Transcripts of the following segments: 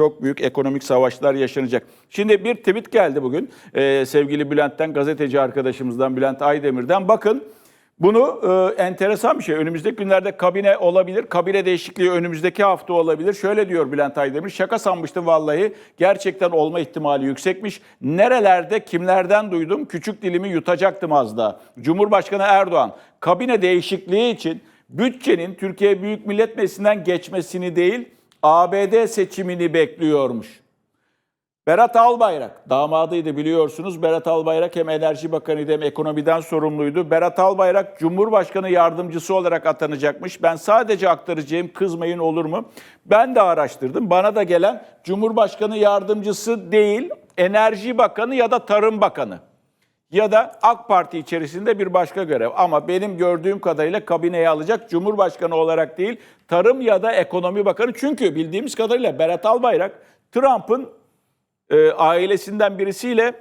çok büyük ekonomik savaşlar yaşanacak. Şimdi bir tweet geldi bugün e, sevgili Bülent'ten, gazeteci arkadaşımızdan Bülent Aydemir'den. Bakın bunu e, enteresan bir şey. Önümüzdeki günlerde kabine olabilir. Kabine değişikliği önümüzdeki hafta olabilir. Şöyle diyor Bülent Aydemir. Şaka sanmıştım vallahi. Gerçekten olma ihtimali yüksekmiş. Nerelerde kimlerden duydum? Küçük dilimi yutacaktım az daha. Cumhurbaşkanı Erdoğan kabine değişikliği için bütçenin Türkiye Büyük Millet Meclisi'nden geçmesini değil ABD seçimini bekliyormuş. Berat Albayrak, damadıydı biliyorsunuz. Berat Albayrak hem Enerji Bakanıydı hem ekonomiden sorumluydu. Berat Albayrak Cumhurbaşkanı yardımcısı olarak atanacakmış. Ben sadece aktaracağım, kızmayın olur mu? Ben de araştırdım. Bana da gelen Cumhurbaşkanı yardımcısı değil, Enerji Bakanı ya da Tarım Bakanı ya da AK Parti içerisinde bir başka görev. Ama benim gördüğüm kadarıyla kabineye alacak Cumhurbaşkanı olarak değil, Tarım ya da Ekonomi Bakanı. Çünkü bildiğimiz kadarıyla Berat Albayrak Trump'ın e, ailesinden birisiyle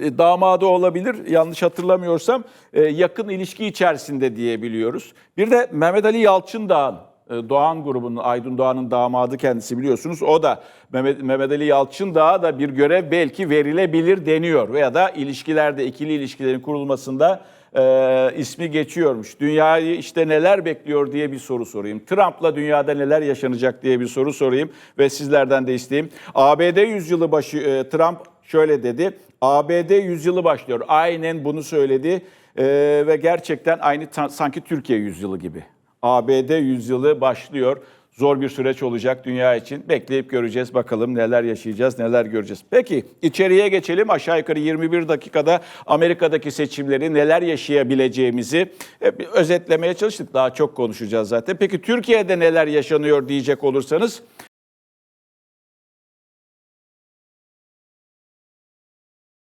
e, damadı olabilir yanlış hatırlamıyorsam e, yakın ilişki içerisinde diyebiliyoruz. Bir de Mehmet Ali Yalçındağ'ın Doğan grubunun Aydın Doğan'ın damadı kendisi biliyorsunuz. O da Mehmet, Mehmet Ali Yalçındağ'a da bir görev belki verilebilir deniyor veya da ilişkilerde ikili ilişkilerin kurulmasında e, ismi geçiyormuş. Dünyayı işte neler bekliyor diye bir soru sorayım. Trump'la dünyada neler yaşanacak diye bir soru sorayım ve sizlerden de isteyeyim. ABD yüzyılı başı e, Trump şöyle dedi. ABD yüzyılı başlıyor. Aynen bunu söyledi E, ve gerçekten aynı sanki Türkiye yüzyılı gibi. ABD yüzyılı başlıyor. Zor bir süreç olacak dünya için. Bekleyip göreceğiz bakalım neler yaşayacağız, neler göreceğiz. Peki içeriye geçelim. Aşağı yukarı 21 dakikada Amerika'daki seçimleri neler yaşayabileceğimizi e, özetlemeye çalıştık. Daha çok konuşacağız zaten. Peki Türkiye'de neler yaşanıyor diyecek olursanız